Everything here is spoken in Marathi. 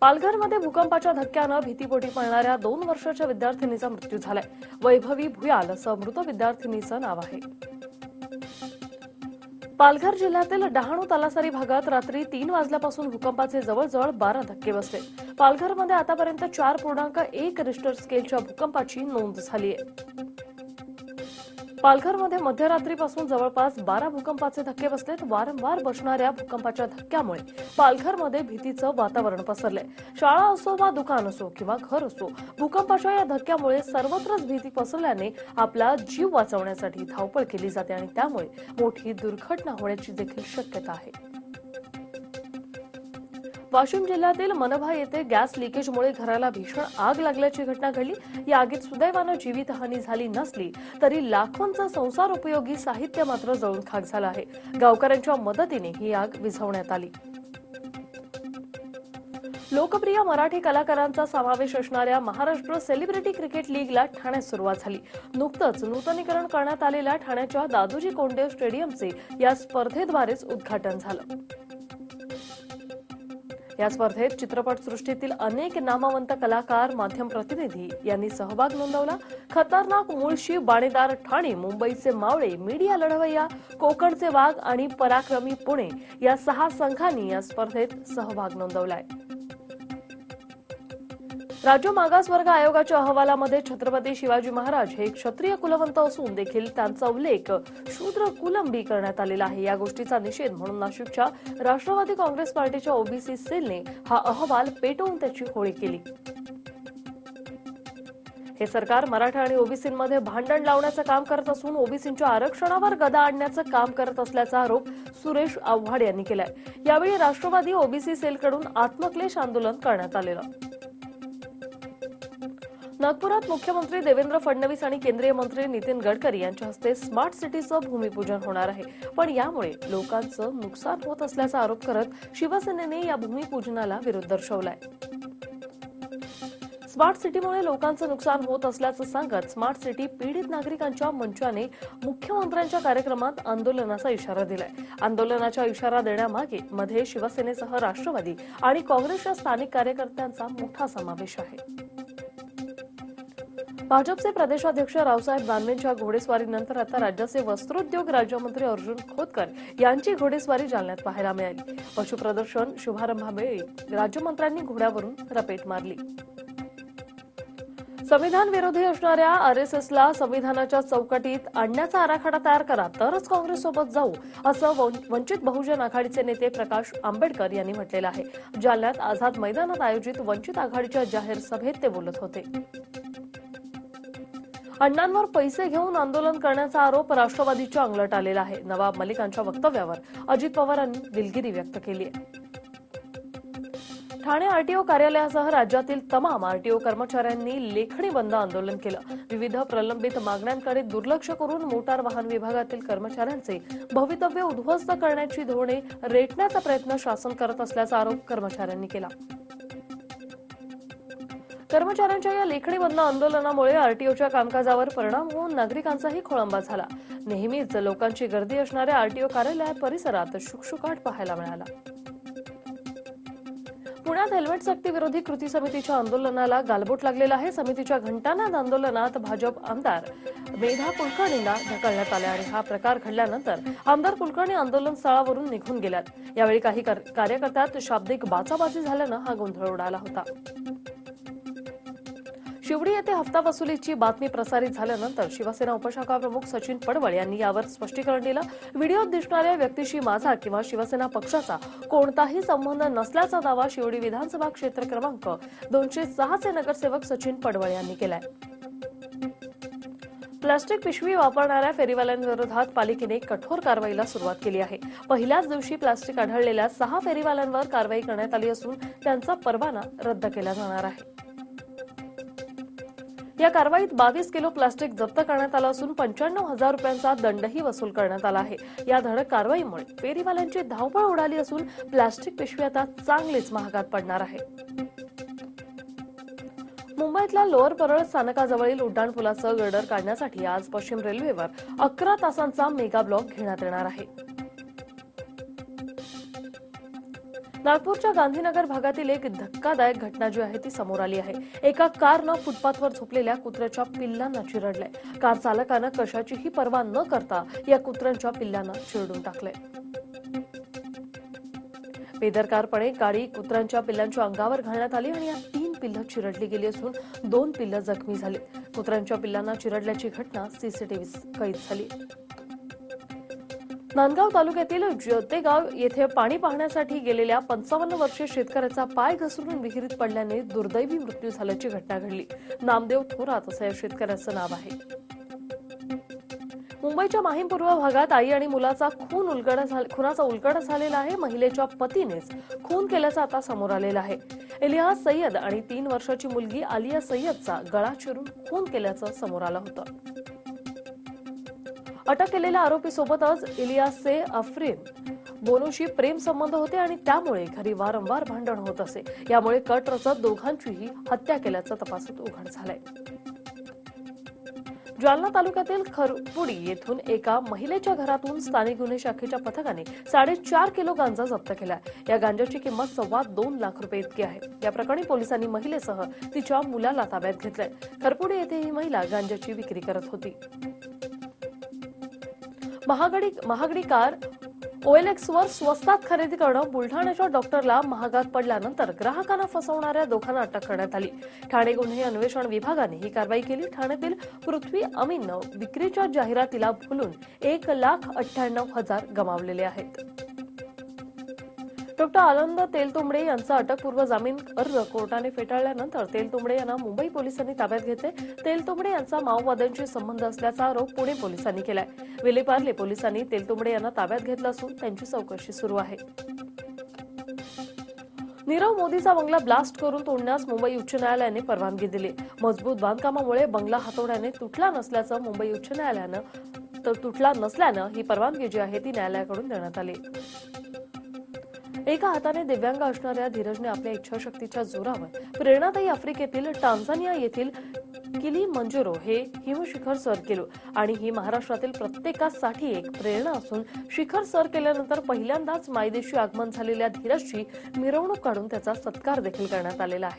पालघरमध्ये भूकंपाच्या धक्क्यानं भीतीपोटी पळणाऱ्या दोन वर्षाच्या विद्यार्थिनीचा मृत्यू झालाय. वैभवी भुयाल असं मृत विद्यार्थिनीचं नाव आहे. पालघर जिल्ह्यातील डहाणू तलासारी भागात रात्री तीन वाजल्यापासून भूकंपाचे जवळजवळ बारा धक्के बसले. पालघरमध्ये आतापर्यंत चार पूर्णांक एक रिस्टर स्केलच्या भूकंपाची नोंद झाली आहे पालघरमध्ये मध्यरात्रीपासून जवळपास बारा भूकंपाचे धक्के बसलेत. वारंवार बसणाऱ्या भूकंपाच्या धक्क्यामुळे पालघरमध्ये भीतीचं वातावरण पसरलंय. शाळा असो वा दुकान असो किंवा घर असो भूकंपाच्या या धक्क्यामुळे सर्वत्रच भीती पसरल्याने आपला जीव वाचवण्यासाठी धावपळ केली जाते आणि त्यामुळे मोठी दुर्घटना होण्याची देखील शक्यता आहे. वाशिम जिल्ह्यातील मनभा येथे गॅस लिकेजमुळे घराला भीषण आग लागल्याची घटना घडली. या आगीत सुदैवानं जीवितहानी झाली नसली तरी लाखोंचा संसार उपयोगी साहित्य मात्र जळून खाक झालं आहे. गावकऱ्यांच्या मदतीने ही आग विझवण्यात आली. लोकप्रिय मराठी कलाकारांचा समावेश असणाऱ्या महाराष्ट्र सेलिब्रिटी क्रिकेट लीगला ठाण्यात सुरुवात झाली. नुकतंच नूतनीकरण करण्यात आलेल्या ठाण्याच्या दादोजी कोंडदेव स्टेडियमचे या स्पर्धेद्वारेच उद्घाटन झालं. या स्पर्धेत चित्रपटसृष्टीतील अनेक नामवंत कलाकार माध्यम प्रतिनिधी यांनी सहभाग नोंदवला. खतरनाक मुळशी बाणेदार ठाणे मुंबईचे मावळे मीडिया लढवय्या कोकणचे वाघ आणि पराक्रमी पुणे या सहा संघांनी या स्पर्धेत सहभाग नोंदवलाय. राज्य मागासवर्ग आयोगाच्या अहवालामध्ये छत्रपती शिवाजी महाराज हे क्षत्रिय कुलवंत असून देखील त्यांचा उल्लेख शूद्र कुलंबी करण्यात आलेला आहे. या गोष्टीचा निषेध म्हणून नाशिकच्या राष्ट्रवादी काँग्रेस पार्टीच्या ओबीसी सेलने हा अहवाल पेटवून त्याची होळी केली. हे सरकार मराठा आणि ओबीसींमध्ये भांडण लावण्याचं काम करत असून ओबीसींच्या आरक्षणावर गदा आणण्याचं काम करत असल्याचा आरोप सुरेश आव्हाड यांनी केलाय. यावेळी राष्ट्रवादी ओबीसी सेलकडून आत्मक्लेश आंदोलन करण्यात आलेलं. नागपुरात मुख्यमंत्री देवेंद्र फडणवीस आणि केंद्रीय मंत्री नितीन गडकरी यांच्या हस्ते स्मार्ट सिटीचं भूमिपूजन होणार आहे. पण यामुळे लोकांचं नुकसान होत असल्याचा आरोप करत शिवसेनेने या भूमिपूजनाला विरोध दर्शवलाय. स्मार्ट सिटीमुळे लोकांचं नुकसान होत असल्याचं सांगत स्मार्ट सिटी पीडित नागरिकांच्या मंचाने मुख्यमंत्र्यांच्या कार्यक्रमात आंदोलनाचा इशारा दिलाय. आंदोलनाचा इशारा देण्यामागे मध्ये शिवसेनेसह राष्ट्रवादी आणि काँग्रेसच्या स्थानिक कार्यकर्त्यांचा मोठा समावेश आहे. भाजपचे प्रदेशाध्यक्ष रावसाहेब दानवेंच्या घोडेस्वारीनंतर आता राज्याचे वस्त्रोद्योग राज्यमंत्री अर्जुन खोतकर यांची घोडेस्वारी जालन्यात पाहायला मिळाली. पशुप्रदर्शन शुभारंभावेळी राज्यमंत्र्यांनी घोड्यावरून रपेट मारली. संविधान विरोधी असणाऱ्या आरएसएसला संविधानाच्या चौकटीत आणण्याचा आराखडा तयार करा तरच काँग्रेससोबत जाऊ असं वंचित बहुजन आघाडीचे नेते प्रकाश आंबेडकर यांनी म्हटलेलं आहे. जालन्यात आझाद मैदानात आयोजित वंचित आघाडीच्या जाहीर सभेत ते बोलत होते. अण्णांवर पैसे घेऊन आंदोलन करण्याचा आरोप राष्ट्रवादीच्या अंगलट आलेला आहे. नवाब मलिकांच्या वक्तव्यावर अजित पवारांनी दिलगिरी व्यक्त केली आहे. ठाणे आरटीओ कार्यालयासह राज्यातील तमाम आरटीओ कर्मचाऱ्यांनी लेखणी बंद आंदोलन केलं. विविध प्रलंबित मागण्यांकडे दुर्लक्ष करून मोटार वाहन विभागातील कर्मचाऱ्यांचे भवितव्य उद्ध्वस्त करण्याची धोरणे रेटण्याचा प्रयत्न शासन करत असल्याचा आरोप कर्मचाऱ्यांनी केला. कर्मचाऱ्यांच्या या लेखणी बंद आंदोलनामुळे आरटीओच्या कामकाजावर परिणाम होऊन नागरिकांचाही खोळंबा झाला. नेहमीच लोकांची गर्दी असणाऱ्या आरटीओ कार्यालय परिसरात शुकशुकाट पाहायला मिळाला. पुण्यात हेल्मेट सक्ती विरोधी कृती समितीच्या आंदोलनाला गालबोट लागलेला आहे. समितीच्या घंटानाद आंदोलनात भाजप आमदार मेधा कुलकर्णींना ढकलण्यात आले आणि हा प्रकार घडल्यानंतर आमदार कुलकर्णी आंदोलन स्थळावरून निघून गेल्यात. यावेळी काही कार्यकर्त्यात शाब्दिक बाचाबाजी झाल्यानं हा गोंधळ उडाला होता. शिवडी येथे हप्ता वसुलीची बातमी प्रसारित झाल्यानंतर शिवसेना उपशाखा प्रमुख सचिन पडवळ यांनी यावर स्पष्टीकरण दिलं. व्हिडिओत दिसणाऱ्या व्यक्तीशी माझा किंवा शिवसेना पक्षाचा कोणताही संबंध नसल्याचा दावा शिवडी विधानसभा क्षेत्र क्रमांक दोनशे सहाचे नगरसेवक सचिन पडवळ यांनी केलाय. प्लास्टिक पिशवी वापरणाऱ्या फेरीवाल्यांविरोधात पालिकेने कठोर कारवाईला सुरुवात केली आहे. पहिल्याच दिवशी प्लास्टिक आढळलेल्या सहा फेरीवाल्यांवर कारवाई करण्यात आली असून त्यांचा परवाना रद्द केला जाणार आहे. या कारवाईत बावीस किलो प्लास्टिक जप्त करण्यात आलं असून पंच्याण्णव हजार रुपयांचा दंडही वसूल करण्यात आला आहे. या धडक कारवाईमुळे फेरीवाल्यांची धावपळ उडाली असून प्लास्टिक पिशवी आता चांगलीच महागात पडणार आहे. मुंबईतल्या लोअर परळ स्थानकाजवळील उड्डाणपुलाचं गर्डर काढण्यासाठी आज पश्चिम रेल्वेवर अकरा तासांचा मेगा ब्लॉक घेण्यात येणार आहे. नागपूरच्या गांधीनगर भागातील एक धक्कादायक घटना जी आहे ती समोर आली आहे. एका कारनं फुटपाथवर झोपलेल्या कुत्र्याच्या पिल्लांना चिरडलंय. कार चालकानं कशाचीही पर्वा न करता या कुत्र्यांच्या पिल्लांना चिरडून टाकलंय. बेदरकारपणे गाडी कुत्र्यांच्या पिल्लांच्या अंगावर घालण्यात आली आणि या तीन पिल्लं चिरडली गेली असून दोन पिल्लं जखमी झाली. कुत्र्यांच्या पिल्लांना चिरडल्याची घटना सीसीटीव्ही कैद झाली. नांदगाव तालुक्यातील जतेगाव येथे पाणी पाहण्यासाठी गेलेल्या पंचावन्न वर्षीय शेतकऱ्याचा पाय घसरून विहिरीत पडल्याने दुर्दैवी मृत्यू झाल्याची घटना घडली. नामदेव थोरात असं या शेतकऱ्याचं नाव आहे. मुंबईच्या माहीम पूर्व भागात आई आणि मुलाचा खून उलगडा खुनाचा उलगडा झालेला आहे. महिलेच्या पतीनेच खून केल्याचं आता समोर आलेलं आहे. इलियास सय्यद आणि तीन वर्षाची मुलगी आलिया सय्यदचा गळा चिरून खून केल्याचं समोर आलं होतं. अटक केलेल्या आरोपी सोबतच इलियासचे अफरीन बोनूशी प्रेम संबंध होते आणि त्यामुळे घरी वारंवार भांडण होत असे. यामुळे कट रचत दोघांचीही हत्या केल्याचं तपासात उघड झालंय. जालना तालुक्यातील खरपुडी येथून एका महिलेच्या घरातून स्थानिक गुन्हे शाखेच्या पथकाने साडेचार किलो गांजा जप्त केला या गांजाची किंमत सव्वा दोन लाख रुपये इतकी आहे. या प्रकरणी पोलिसांनी महिलेसह तिच्या मुलाला ताब्यात घेतलंय. खरपुडी येथे ही महिला गांजाची विक्री करत होती. महागडी महागडी कार ओएलएक्स वर स्वस्तात खरेदी करणं बुलढाण्याच्या डॉक्टरला महागात पडल्यानंतर ग्राहकांना फसवणाऱ्या दोघांना अटक करण्यात आली. ठाणे गुन्हे अन्वेषण विभागाने ही कारवाई केली. ठाण्यातील पृथ्वी अमीननं विक्रीच्या जाहिरातीला भुलून एक लाख अठ्ठ्याण्णव हजार गमावलेले आहेत. डॉक्टर आनंद तेलतुंबडे यांचा अटकपूर्व जामीन अर्ज कोर्टाने फेटाळल्यानंतर तेलतुंबडे यांना मुंबई पोलिसांनी ताब्यात घेतले. तेलतुंबडे यांचा माओवाद्यांशी संबंध असल्याचा आरोप पुणे पोलिसांनी केलाय. विलेपार्ले पोलिसांनी तेलतुंबडे यांना ताब्यात घेतलं असून त्यांची चौकशी सुरू आहे. नीरव मोदीचा बंगला ब्लास्ट करून तोडण्यास मुंबई उच्च न्यायालयाने परवानगी दिली. मजबूत बांधकामामुळे बंगला हातोड्याने तुटला नसल्याचं मुंबई उच्च न्यायालयानं तर तुटला नसल्यानं ही परवानगी जी आहे ती न्यायालयाकडून देण्यात आली. एका हाताने दिव्यांग असणाऱ्या धीरजने आपल्या इच्छाशक्तीच्या जोरावर प्रेरणादायी आफ्रिकेतील टांझानिया येथील किली मंजुरो हे हिमशिखर सर केलं आणि ही महाराष्ट्रातील प्रत्येकासाठी एक प्रेरणा असून शिखर सर केल्यानंतर पहिल्यांदाच मायदेशी आगमन झालेल्या धीरजची मिरवणूक काढून त्याचा सत्कार देखील करण्यात आलेला आहे.